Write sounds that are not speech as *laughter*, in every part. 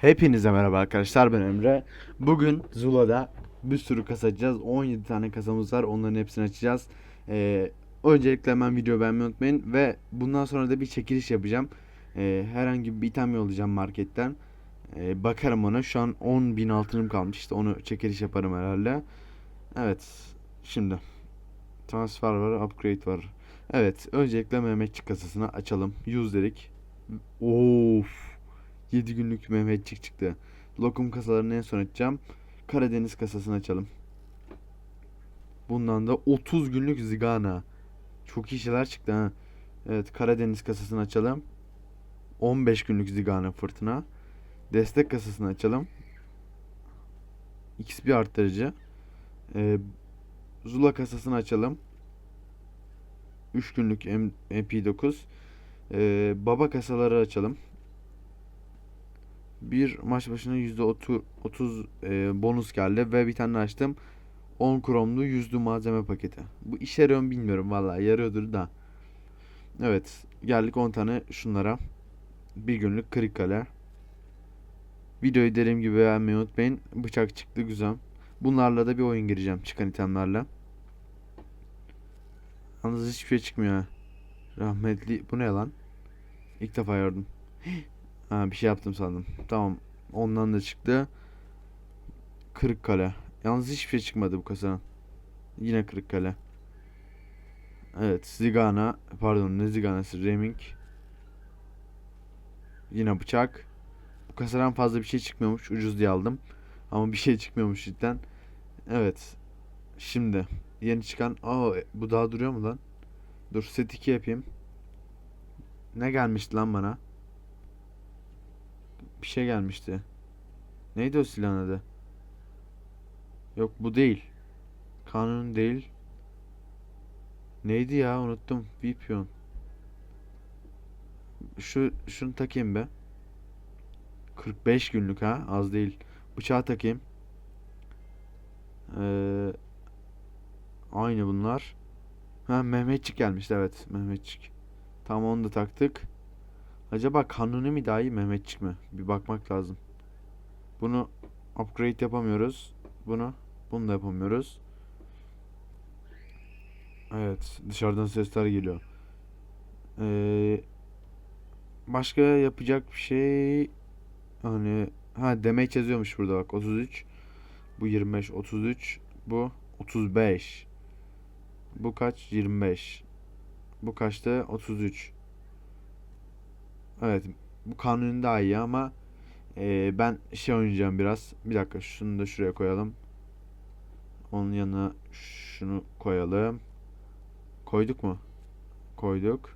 Hepinize merhaba arkadaşlar ben Emre. Bugün Zula'da bir sürü kasa açacağız. 17 tane kasamız var. Onların hepsini açacağız. Ee, öncelikle hemen video beğenmeyi unutmayın. Ve bundan sonra da bir çekiliş yapacağım. Ee, herhangi bir item yollayacağım marketten. Ee, bakarım ona. Şu an 10.000 altınım kalmış. İşte onu çekiliş yaparım herhalde. Evet. Şimdi. Transfer var. Upgrade var. Evet. Öncelikle Mehmetçik kasasını açalım. 100 dedik. Of. 7 günlük Mehmetçik çıktı. Lokum kasalarını en son açacağım. Karadeniz kasasını açalım. Bundan da 30 günlük Zigana. Çok iyi şeyler çıktı ha. Evet Karadeniz kasasını açalım. 15 günlük Zigana fırtına. Destek kasasını açalım. XP arttırıcı. Ee, Zula kasasını açalım. 3 günlük M- MP9. Ee, baba kasaları açalım. Bir maç başına yüzde otu- 30 e, bonus geldi ve bir tane açtım. 10 kromlu yüzlü malzeme paketi. Bu işe yarıyor mu bilmiyorum vallahi yarıyordur da. Evet geldik 10 tane şunlara. Bir günlük kırık kale. Videoyu dediğim gibi beğenmeyi unutmayın. Bıçak çıktı güzel. Bunlarla da bir oyun gireceğim çıkan itemlerle. Yalnız hiçbir şey çıkmıyor. Rahmetli bu ne lan? İlk defa gördüm. Ha bir şey yaptım sandım. Tamam. Ondan da çıktı. Kırık kale. Yalnız hiçbir şey çıkmadı bu kasadan. Yine kırık kale. Evet, Zigana, pardon ne Zigana'sı, Reming. Yine bıçak. Bu kasadan fazla bir şey çıkmıyormuş, ucuz diye aldım. Ama bir şey çıkmıyormuş cidden. Evet. Şimdi yeni çıkan, aa bu daha duruyor mu lan? Dur set 2 yapayım. Ne gelmişti lan bana? Bir şey gelmişti. Neydi o silahın adı? Yok bu değil. Kanun değil. Neydi ya unuttum. Vipion. Şu şunu takayım be. 45 günlük ha az değil. Bıçağı takayım. Ee, aynı bunlar. Ha Mehmetçik gelmişti evet Mehmetçik. Tam onu da taktık. Acaba Kanuni mi daha iyi Mehmetçik mi? Bir bakmak lazım. Bunu upgrade yapamıyoruz. Bunu bunu da yapamıyoruz. Evet, dışarıdan sesler geliyor. Ee, başka yapacak bir şey hani ha demek yazıyormuş burada bak 33. Bu 25, 33. Bu 35. Bu kaç? 25. Bu kaçtı? 33. Evet bu kanun daha iyi ama e, ben şey oynayacağım biraz. Bir dakika şunu da şuraya koyalım. Onun yanına şunu koyalım. Koyduk mu? Koyduk.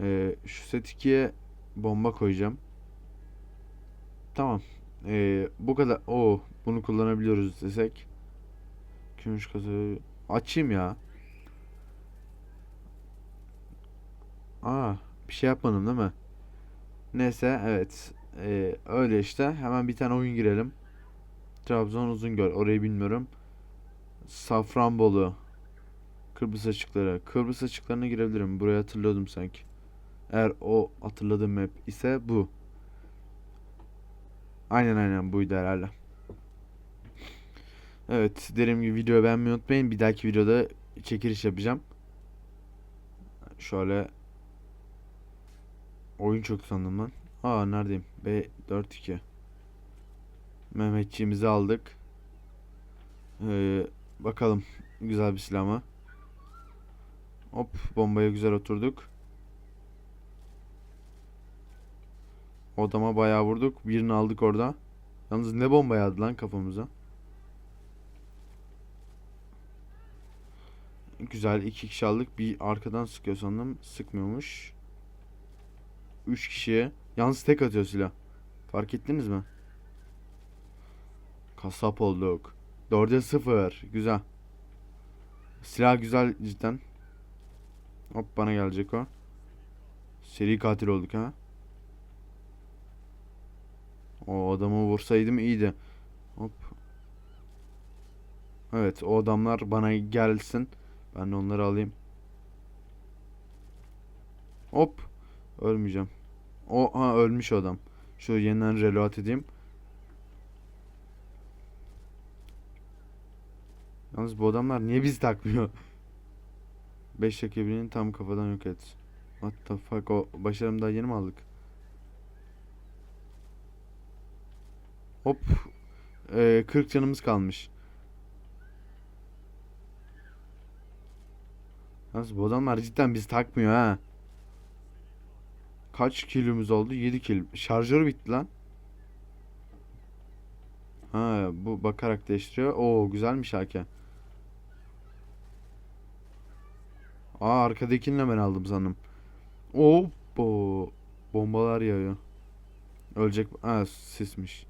E, şu set 2'ye bomba koyacağım. Tamam. E, bu kadar. Oo, bunu kullanabiliyoruz desek. Gümüş kazı. Açayım ya. Aa, bir şey yapmadım değil mi? Neyse evet. Ee, öyle işte. Hemen bir tane oyun girelim. Trabzon Uzungöl. Orayı bilmiyorum. Safranbolu. Kıbrıs açıkları. Kıbrıs açıklarına girebilirim. Burayı hatırlıyordum sanki. Eğer o hatırladığım map ise bu. Aynen aynen buydu herhalde. Evet dediğim gibi videoyu beğenmeyi unutmayın. Bir dahaki videoda çekiliş yapacağım. Şöyle Oyun çok sandım ben. Aa neredeyim? B42. Mehmetçiğimizi aldık. Ee, bakalım güzel bir silah mı? Hop bombaya güzel oturduk. Odama bayağı vurduk. Birini aldık orada. Yalnız ne bomba yağdı lan kafamıza. Güzel iki kişi aldık. Bir arkadan sıkıyor sandım. Sıkmıyormuş. 3 kişiye. Yalnız tek atıyor silah. Fark ettiniz mi? Kasap olduk. 4'e 0. Güzel. Silah güzel cidden. Hop bana gelecek o. Seri katil olduk ha. O adamı vursaydım iyiydi. Hop. Evet o adamlar bana gelsin. Ben de onları alayım. Hop. Ölmeyeceğim. O ha ölmüş adam. Şöyle yeniden reload edeyim. Yalnız bu adamlar niye bizi takmıyor? 5 rakibinin tam kafadan yok et. What the fuck o başarım daha yeni mi aldık? Hop. Ee, 40 canımız kalmış. Yalnız bu adamlar cidden bizi takmıyor ha. Kaç kilomuz oldu? 7 kil. Şarjör bitti lan. Ha bu bakarak değiştiriyor. Oo güzelmiş hake. Aa arkadakini de ben aldım sandım. Oo bo bombalar yağıyor. Ölecek. Ha sismiş.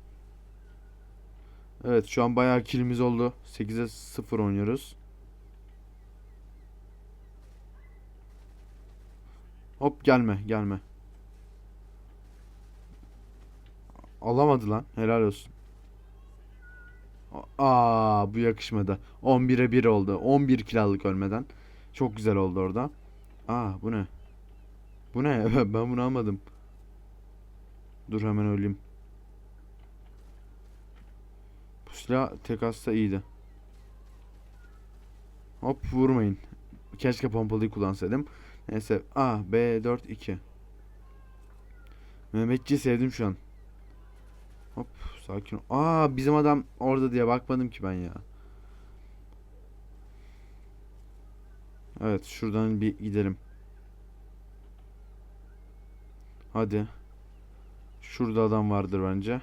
Evet şu an bayağı kilimiz oldu. 8'e 0 oynuyoruz. Hop gelme gelme. Alamadı lan. Helal olsun. Aa bu yakışmadı. 11'e 1 oldu. 11 kill aldık ölmeden. Çok güzel oldu orada. Aa bu ne? Bu ne? *laughs* Ben bunu almadım. Dur hemen öleyim. Bu silah tek atsa iyiydi. Hop vurmayın. Keşke pompalıyı kullansaydım. Neyse. A, B, 4, 2. Mehmetçiyi sevdim şu an. Hop sakin ol. Aa bizim adam orada diye bakmadım ki ben ya. Evet şuradan bir gidelim. Hadi. Şurada adam vardır bence.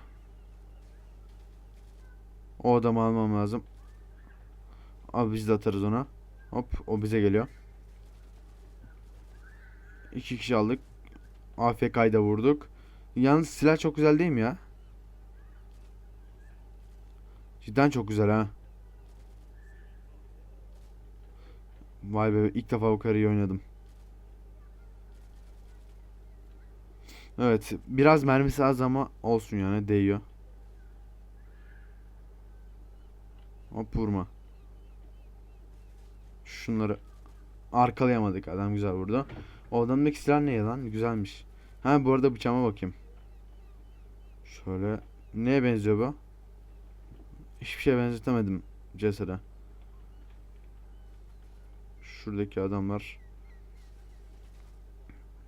O adamı almam lazım. Abi biz de atarız ona. Hop o bize geliyor. İki kişi aldık. AFK'yı da vurduk. Yalnız silah çok güzel değil mi ya? Cidden çok güzel ha. Vay be ilk defa bu kadar iyi oynadım. Evet biraz mermisi az ama olsun yani değiyor. Hop vurma. Şunları arkalayamadık adam güzel vurdu. O adamdaki silah ne lan? Güzelmiş. Ha bu arada bıçağıma bakayım. Şöyle neye benziyor bu? Hiçbir şeye benzetemedim cesede. Şuradaki adamlar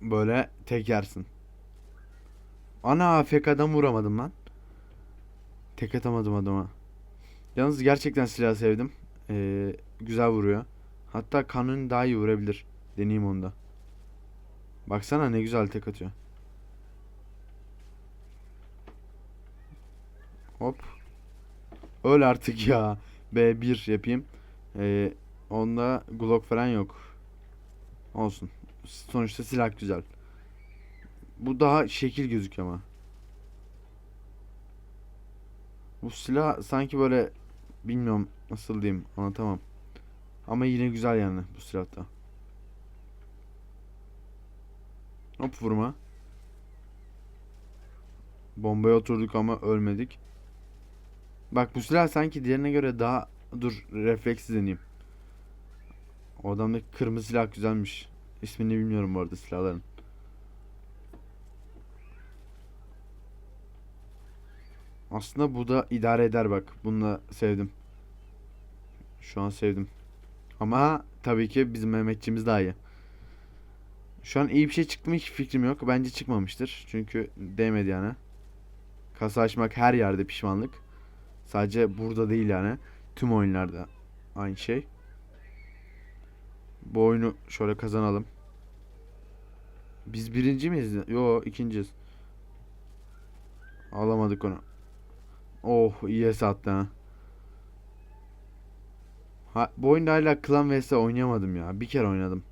böyle tek yersin. Ana AFK'dan vuramadım lan. Tek atamadım adama. Yalnız gerçekten silah sevdim. Ee, güzel vuruyor. Hatta kanun daha iyi vurabilir. Deneyeyim onda. Baksana ne güzel tek atıyor. Hop. Öl artık ya. B1 yapayım. Ee, onda Glock falan yok. Olsun. Sonuçta silah güzel. Bu daha şekil gözüküyor ama. Bu silah sanki böyle bilmiyorum nasıl diyeyim anlatamam. Ama yine güzel yani bu silahta. Hop vurma. Bombaya oturduk ama ölmedik. Bak bu silah sanki diğerine göre daha... Dur refleksi deneyeyim. O adamdaki kırmızı silah güzelmiş. İsmini bilmiyorum bu arada silahların. Aslında bu da idare eder bak. Bununla sevdim. Şu an sevdim. Ama tabii ki bizim Mehmetçimiz daha iyi. Şu an iyi bir şey çıktı mı hiç fikrim yok. Bence çıkmamıştır. Çünkü değmedi yani. Kasa açmak her yerde pişmanlık. Sadece burada değil yani. Tüm oyunlarda aynı şey. Bu oyunu şöyle kazanalım. Biz birinci miyiz? Yo ikinciyiz. Alamadık onu. Oh iyi sattı ha. ha. Bu oyunda hala Clan vs oynayamadım ya. Bir kere oynadım.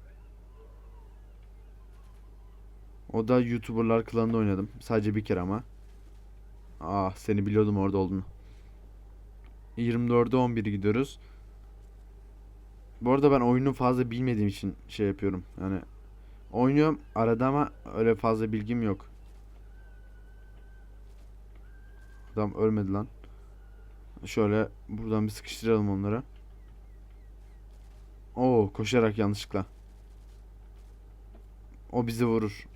O da YouTuber'lar klanında oynadım. Sadece bir kere ama. Ah seni biliyordum orada olduğunu. 24'e 11 gidiyoruz. Bu arada ben oyunu fazla bilmediğim için şey yapıyorum. Yani oynuyorum arada ama öyle fazla bilgim yok. Adam ölmedi lan. Şöyle buradan bir sıkıştıralım onları. Oo koşarak yanlışlıkla. O bizi vurur.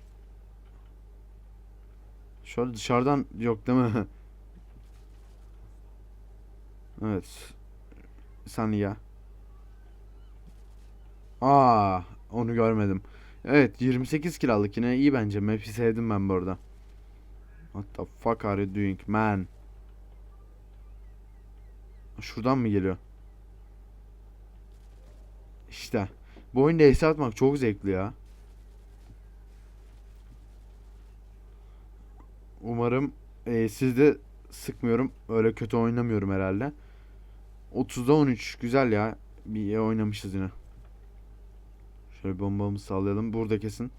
Şöyle dışarıdan yok değil mi? *laughs* Evet. Sen ya. Aa, onu görmedim. Evet, 28 kiralık yine iyi bence. Map'i sevdim ben bu arada. What the fuck are you doing man? Şuradan mı geliyor? İşte. Bu oyunda ace atmak çok zevkli ya. Umarım e, siz de sıkmıyorum. Öyle kötü oynamıyorum herhalde. 30'da 13. Güzel ya. Bir iyi oynamışız yine. Şöyle bombamızı sallayalım. Burada kesin.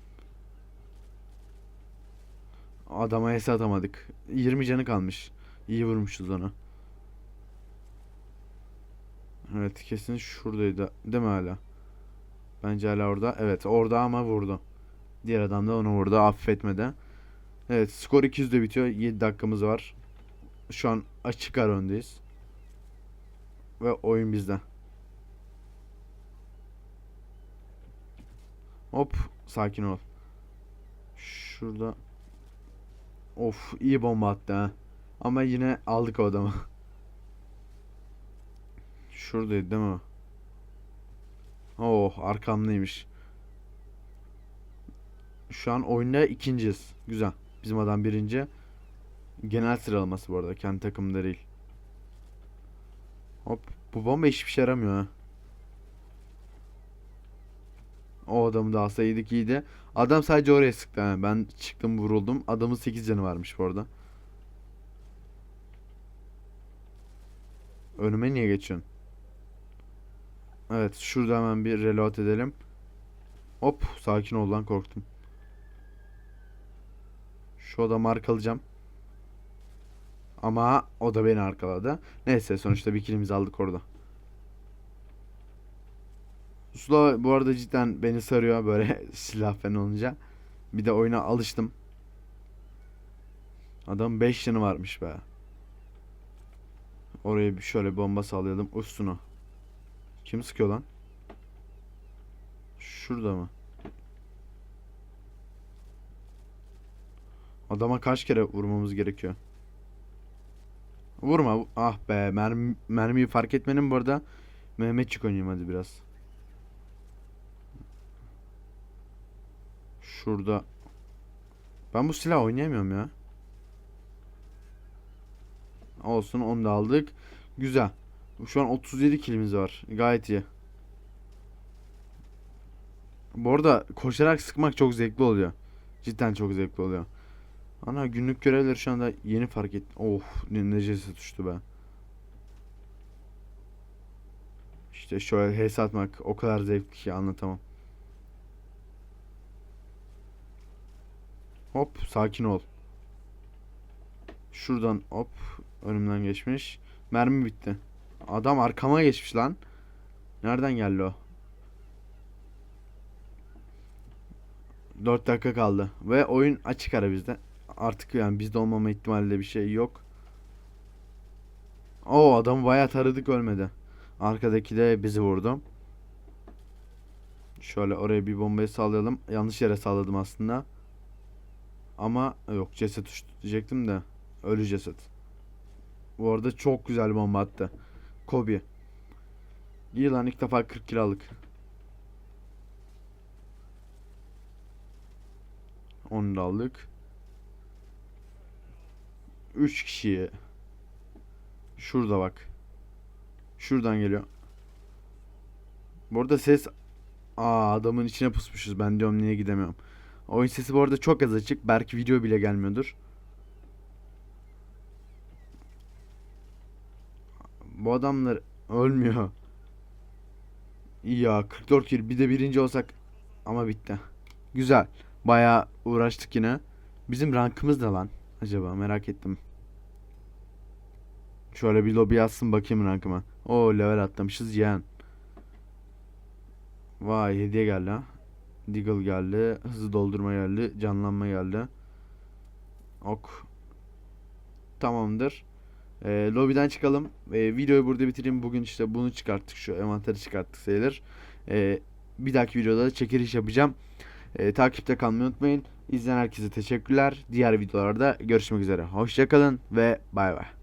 Adama es atamadık. 20 canı kalmış. İyi vurmuşuz onu. Evet kesin şuradaydı. Değil mi hala? Bence hala orada. Evet orada ama vurdu. Diğer adam da onu vurdu. Affetmedi. Evet skor 200'de bitiyor. 7 dakikamız var. Şu an açık ara öndeyiz. Ve oyun bizde. Hop sakin ol. Şurada. Of iyi bomba attı ha. Ama yine aldık o adamı. Şuradaydı değil mi? Oh arkamdaymış. Şu an oyunda ikinciyiz. Güzel. Bizim adam birinci. Genel sıralaması bu arada. Kendi takımda değil. Hop. Bu bomba hiçbir şey yaramıyor ha. O adamı da alsaydık iyiydi. Adam sadece oraya sıktı. ha. Ben çıktım vuruldum. Adamın 8 canı varmış bu arada. Önüme niye geçiyorsun? Evet şurada hemen bir reload edelim. Hop sakin ol lan korktum. Şu adamı arkalayacağım. Ama o da beni arkaladı. Neyse sonuçta bir killimizi aldık orada. Sula bu arada cidden beni sarıyor böyle *laughs* silah falan olunca. Bir de oyuna alıştım. Adam 5 canı varmış be. Oraya bir şöyle bomba sallayalım üstüne. Kim sıkıyor lan? Şurada mı? Adama kaç kere vurmamız gerekiyor? Vurma. Ah be. Mermi, mermiyi fark etmenin bu arada Mehmetçik oynayayım hadi biraz. Şurada. Ben bu silah oynayamıyorum ya. Olsun onu da aldık. Güzel. Şu an 37 kilimiz var. Gayet iyi. Bu arada koşarak sıkmak çok zevkli oluyor. Cidden çok zevkli oluyor. Ana günlük görevleri şu anda yeni fark ettim. Of ne necesi düştü be. İşte şöyle HS atmak o kadar zevkli ki anlatamam. Hop sakin ol. Şuradan hop önümden geçmiş. Mermi bitti. Adam arkama geçmiş lan. Nereden geldi o? 4 dakika kaldı. Ve oyun açık ara bizde. Artık yani bizde olmama ihtimali de bir şey yok. O adamı bayağı taradık ölmedi. Arkadaki de bizi vurdu. Şöyle oraya bir bombayı sallayalım. Yanlış yere salladım aslında. Ama yok ceset uçtu diyecektim de. Ölü ceset. Bu arada çok güzel bomba attı. Kobe. İyi lan ilk defa 40 kiralık. 10 da aldık. 3 kişiye. Şurada bak. Şuradan geliyor. Bu arada ses Aa adamın içine pusmuşuz. Ben diyorum niye gidemiyorum. Oyun sesi bu arada çok az açık. Belki video bile gelmiyordur. Bu adamlar ölmüyor. İyi ya 44 kill bir de birinci olsak ama bitti. Güzel. Bayağı uğraştık yine. Bizim rankımız da lan acaba merak ettim. Şöyle bir lobi yazsın bakayım rankıma. O level atlamışız yeğen. Vay hediye geldi ha. Deagle geldi. Hızlı doldurma geldi. Canlanma geldi. Ok. Tamamdır. Ee, lobiden çıkalım. Ee, videoyu burada bitireyim. Bugün işte bunu çıkarttık. Şu envanteri çıkarttık sayılır. Ee, bir dahaki videoda da çekiliş yapacağım. Ee, takipte kalmayı unutmayın. İzleyen herkese teşekkürler. Diğer videolarda görüşmek üzere. Hoşçakalın ve bay bay.